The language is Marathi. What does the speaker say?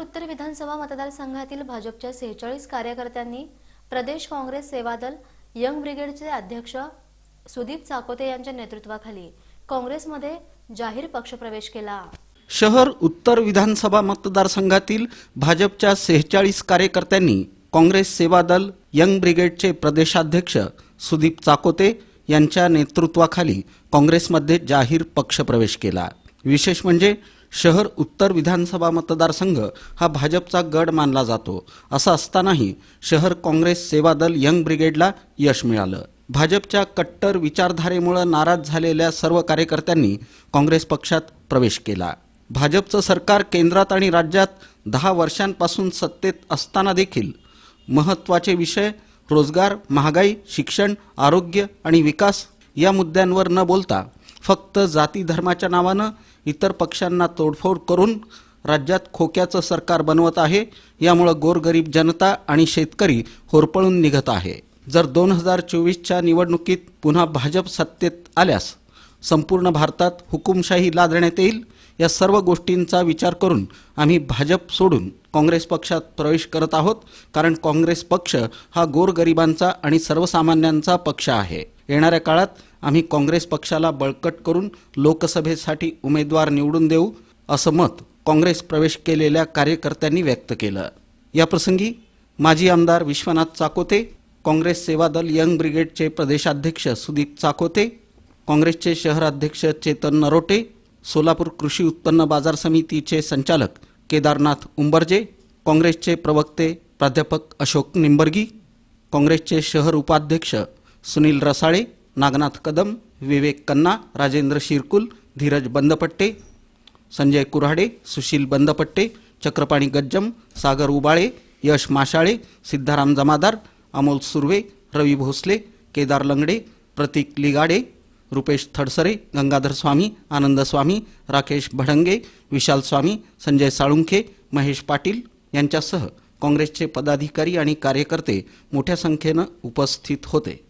उत्तर विधानसभा मतदारसंघातील भाजपच्या सेहेचाळीस कार्यकर्त्यांनी प्रदेश काँग्रेस सेवादल यंग ब्रिगेडचे अध्यक्ष सुदीप चाकोते यांच्या नेतृत्वाखाली काँग्रेसमध्ये जाहीर पक्षप्रवेश केला. शहर उत्तर विधानसभा मतदारसंघातील भाजपच्या सेहेचाळीस कार्यकर्त्यांनी काँग्रेस सेवा दल यंग ब्रिगेडचे प्रदेशाध्यक्ष सुदीप चाकोते यांच्या नेतृत्वाखाली काँग्रेसमध्ये जाहीर पक्षप्रवेश केला. विशेष म्हणजे शहर उत्तर विधानसभा मतदारसंघ हा भाजपचा गड मानला जातो. असं असतानाही शहर काँग्रेस सेवा दल यंग ब्रिगेडला यश मिळालं. भाजपच्या कट्टर विचारधारेमुळे नाराज झालेल्या सर्व कार्यकर्त्यांनी काँग्रेस पक्षात प्रवेश केला. भाजपचं सरकार केंद्रात आणि राज्यात दहा वर्षांपासून सत्तेत असताना देखील महत्त्वाचे विषय रोजगार महागाई शिक्षण आरोग्य आणि विकास या मुद्द्यांवर न बोलता फक्त जाती धर्माच्या नावानं इतर पक्षांना तोडफोड करून राज्यात खोक्याचं सरकार बनवत आहे. यामुळं गोरगरीब जनता आणि शेतकरी होरपळून निघत आहे. जर दोन हजार चोवीसच्या निवडणुकीत पुन्हा भाजप सत्तेत आल्यास संपूर्ण भारतात हुकुमशाही लादण्यात येईल. या सर्व गोष्टींचा विचार करून आम्ही भाजप सोडून काँग्रेस पक्षात प्रवेश करत आहोत. कारण काँग्रेस पक्ष हा गोरगरिबांचा आणि सर्वसामान्यांचा पक्ष आहे. येणाऱ्या काळात आम्ही काँग्रेस पक्षाला बळकट करून लोकसभेसाठी उमेदवार निवडून देऊ असं मत काँग्रेस प्रवेश केलेल्या कार्यकर्त्यांनी व्यक्त केलं. याप्रसंगी माजी आमदार विश्वनाथ चाकोते काँग्रेस सेवा दल यंग ब्रिगेडचे प्रदेशाध्यक्ष सुदीप चाकोते काँग्रेसचे शहराध्यक्ष चेतन नरोटे सोलापूर कृषी उत्पन्न बाजार समितीचे संचालक केदारनाथ उंबरजे काँग्रेसचे प्रवक्ते प्राध्यापक अशोक निंबर्गी काँग्रेसचे शहर उपाध्यक्ष सुनील रसाळे नागनाथ कदम विवेक कन्ना राजेंद्र शिरकुल धीरज बंदपट्टे संजय कुऱ्हाडे सुशील बंदपट्टे चक्रपाणी गज्जम सागर उबाळे यश माशाळे सिद्धाराम जमादार अमोल सुर्वे रवी भोसले केदार लंगडे प्रतीक लिगाडे रुपेश थडसरे गंगाधर स्वामी आनंद स्वामी राकेश भडंगे विशाल स्वामी संजय साळुंखे महेश पाटील यांच्यासह काँग्रेसचे पदाधिकारी आणि कार्यकर्ते मोठ्या संख्येनं उपस्थित होते.